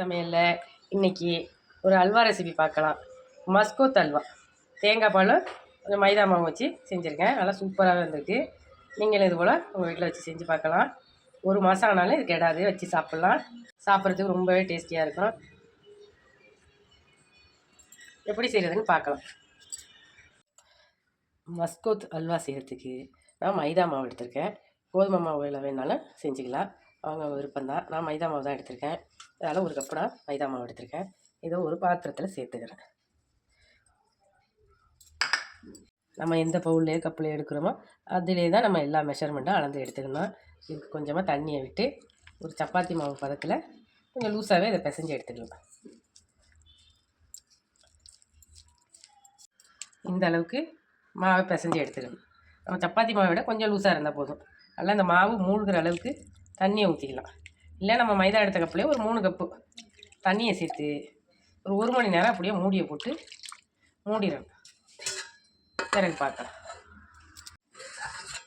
சமையலில் இன்னைக்கு ஒரு அல்வா ரெசிபி பார்க்கலாம். மஸ்கோத் அல்வா தேங்காய் பாலும் கொஞ்சம் மைதா மாவு வச்சு செஞ்சுருக்கேன். நல்லா சூப்பராக இருந்திருக்கு நீங்களும் இது போல் உங்கள் வீட்டில் வச்சு செஞ்சு பார்க்கலாம். ஒரு மாதம் ஆனாலும் இது கெடாது வச்சு சாப்பிட்லாம். சாப்பிட்றதுக்கு ரொம்பவே டேஸ்டியாக இருக்கும். எப்படி செய்கிறதுன்னு பார்க்கலாம். மஸ்கோத் அல்வா செய்கிறதுக்கு நான் மைதா மாவு எடுத்திருக்கேன். கோதுமை மாவு வேணாலும் செஞ்சுக்கலாம். அவங்க விருப்பம்தான் நான் மைதா மாவு தான் எடுத்திருக்கேன். அதனால் ஒரு கப்பு நான் மைதா மாவு எடுத்திருக்கேன். இதை ஒரு பாத்திரத்தில் சேர்த்துக்கிறேன். நம்ம எந்த பவுல்லையோ கப்பில் எடுக்கிறோமோ அதிலே தான் நம்ம எல்லா மெஷர்மெண்ட்டும் அளந்து எடுத்துக்கணும். இதுக்கு கொஞ்சமாக தண்ணியை விட்டு ஒரு சப்பாத்தி மாவு பதத்தில் கொஞ்சம் லூஸாகவே இதை பிசைஞ்சு எடுத்துக்கலாம். இந்த அளவுக்கு மாவை பிசைஞ்சு எடுத்துக்கணும். நம்ம சப்பாத்தி மாவை விட கொஞ்சம் லூஸாக இருந்தால் போதும். நல்லா இந்த மாவு மூழ்கிற அளவுக்கு தண்ணியை ஊற்றிக்கலாம் இல்லை நம்ம மைதா எடுத்த கப்புலேயே ஒரு மூணு கப்பு தண்ணியை சேர்த்து ஒரு ஒரு மணி நேரம் அப்படியே மூடியை போட்டு மூடிடணும். பிறகு பார்க்கலாம்.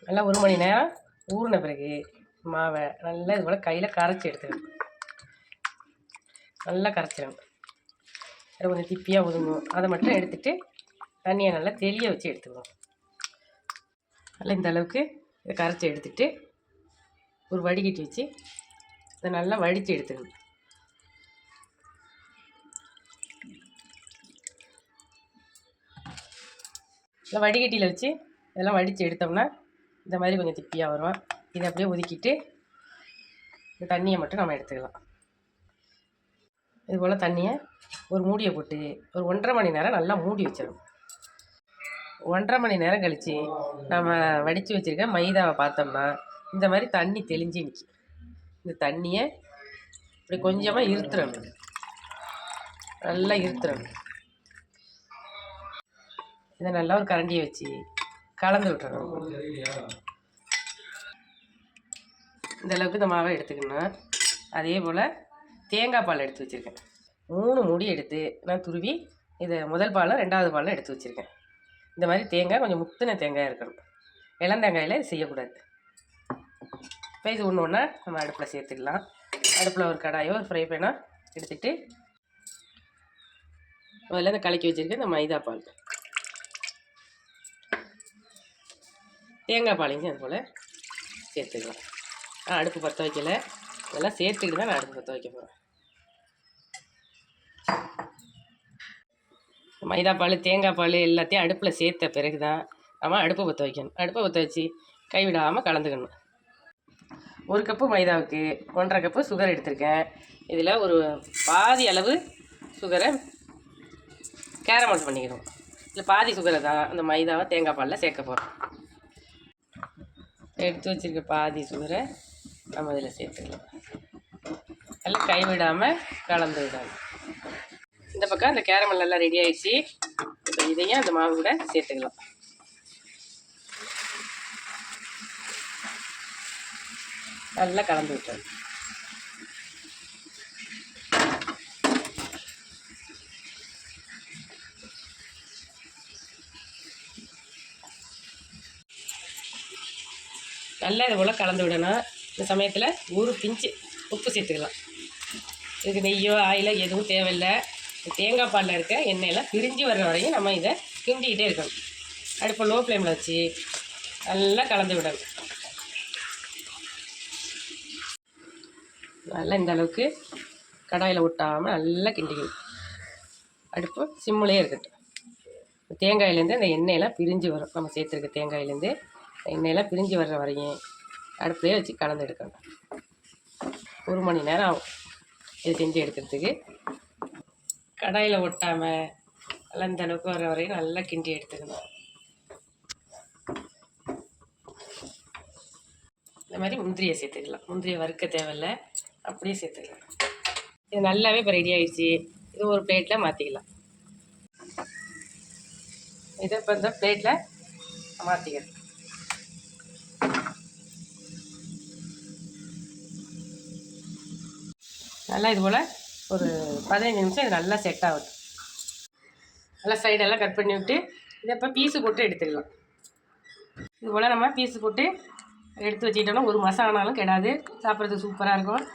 நல்லா ஒரு மணி நேரம் ஊறின பிறகு மாவை நல்லா இது போல் கையில் கரைச்சி எடுத்துக்கணும். நல்லா கரைச்சிடணும். அது கொஞ்சம் திப்பியாக ஒதுங்கும் அதை மட்டும் எடுத்துட்டு தண்ணியை நல்லா தெளிய வச்சு எடுத்துக்கணும். நல்லா இந்த அளவுக்கு இதை கரைச்சி எடுத்துகிட்டு ஒரு வடிகட்டி வச்சு இதை நல்லா வடித்து எடுத்துக்கணும். இல்லை வடிகட்டியில் வச்சு இதெல்லாம் வடித்து எடுத்தோம்னா இந்த மாதிரி கொஞ்சம் திப்பியாக வரும். இதை அப்படியே ஒதுக்கிட்டு இந்த தண்ணியை மட்டும் நம்ம எடுத்துக்கலாம். இது போல் தண்ணியை ஒரு மூடியை போட்டு ஒரு ஒன்றரை மணி நேரம் நல்லா மூடி வச்சிடணும். ஒன்றரை மணி நேரம் கழித்து நம்ம வடித்து வச்சுருக்க மைதாவை பார்த்தோம்னா இந்த மாதிரி தண்ணி தெளிஞ்சு நிற்கி இந்த தண்ணியை இப்படி கொஞ்சமாக இருத்துறணும். நல்லா இருத்துறணும். இதை நல்லா ஒரு கரண்டியை வச்சு கலந்து விட்டுறணும். இந்த அளவுக்கு இந்த மாவை எடுத்துக்கணும். அதே போல் தேங்காய் பால் எடுத்து வச்சுருக்கேன். மூணு முடி எடுத்து நான் துருவி இதை முதல் பாலும் ரெண்டாவது பாலும் எடுத்து வச்சுருக்கேன். இந்த மாதிரி தேங்காய் கொஞ்சம் முத்தின தேங்காய் இருக்கணும். இளந்தேங்காயில் செய்யக்கூடாது. இப்போ இது ஒன்று ஒன்றா நம்ம அடுப்பில் சேர்த்துக்கலாம். அடுப்பில் ஒரு கடாயோ ஒரு ஃப்ரை பேனோ எடுத்துகிட்டு முதல்ல இந்த கலக்கி வச்சுருக்க இந்த மைதா பால். தேங்காய் பாலையும் அது போல் சேர்த்துக்கலாம். நான் அடுப்பு பற்ற வைக்கல. இதெல்லாம் சேர்த்துக்கிட்டு தான் நான் அடுப்பு பற்ற வைக்க போகிறேன் மைதா பால் தேங்காய் பால் எல்லாத்தையும் அடுப்பில் சேர்த்த பிறகு தான் நம்ம அடுப்பை பற்ற வைக்கணும். அடுப்பை பற்ற வச்சு கைவிடாமல் கலந்துக்கணும். ஒரு கப்பு மைதாவுக்கு ஒன்றரை கப்பு சுகர் எடுத்திருக்கேன். இதில் ஒரு பாதி அளவு சுகரை கேரமல் பண்ணிக்கணும். இதில் பாதி சுகரை தான் அந்த மைதாவை தேங்காய் பாலில் சேர்க்க போகிறோம் எடுத்து வச்சுருக்க பாதி சுகரை நம்ம இதில் சேர்த்துக்கலாம். நல்லா கைவிடாமல் கலந்து விடாமல் இந்த பக்கம் அந்த கேரமல் நல்லா ரெடி ஆகிடுச்சு இப்போ இதையும் அந்த மாவு கூட சேர்த்துக்கலாம். நல்லா கலந்து விட்டுறேன் நல்லா இது போல் கலந்து விடணும். இந்த சமயத்தில் ஒரு பிஞ்சு உப்பு சேர்த்துக்கலாம். இதுக்கு நெய்யோ ஆயிலோ எதுவும் தேவையில்லை. தேங்காய் பாலில் இருக்க எண்ணெயெல்லாம் பிரிஞ்சு வர்ற வரையும் நம்ம இதை கிண்டிக்கிட்டே இருக்கணும். அடுப்பை லோ ஃப்ளேமில் வச்சு நல்லா கலந்து விடணும். நல்லா இந்த அளவுக்கு கடாயில் ஒட்டாமல் நல்லா கிண்டிக்கணும். அடுப்பு சிம்மிலே இருக்கட்டும். தேங்காயிலேருந்து அந்த எண்ணெயெல்லாம் பிரிஞ்சு வரும். நம்ம சேர்த்துருக்க தேங்காயிலேருந்து எண்ணெயெல்லாம் பிரிஞ்சு வர்ற வரையும் அடுப்புலேயே வச்சு கலந்து எடுக்கணும். ஒரு மணி நேரம் ஆகும் இது செஞ்சு எடுக்கிறதுக்கு. கடாயில் ஒட்டாமல் நல்லா இந்த அளவுக்கு வர வரையும் நல்லா கிண்டி எடுத்துக்கணும். இந்த மாதிரி முந்திரியை சேர்த்துக்கலாம். முந்திரியை வறுக்க தேவையில்ல. அப்படியே சேர்த்துக்கலாம். இது நல்லாவே இப்போ ரெடி ஆயிடுச்சு. இது ஒரு பிளேட்டில் மாற்றிக்கலாம் இதை இப்போ இந்த பிளேட்டில் மாற்றிக்கிறேன் நல்லா இது போல் ஒரு பதினஞ்சு நிமிஷம் இது நல்லா செட் ஆகுது நல்லா சைடெல்லாம் கட் பண்ணி விட்டு இதை இப்போ பீஸு போட்டு எடுத்துக்கலாம். இது போல் நம்ம பீஸு போட்டு எடுத்து வச்சுக்கிட்டோம்னா ஒரு மாதம் ஆனாலும் கெடாது. சாப்பிட்றதுக்கு சூப்பராக இருக்கும்.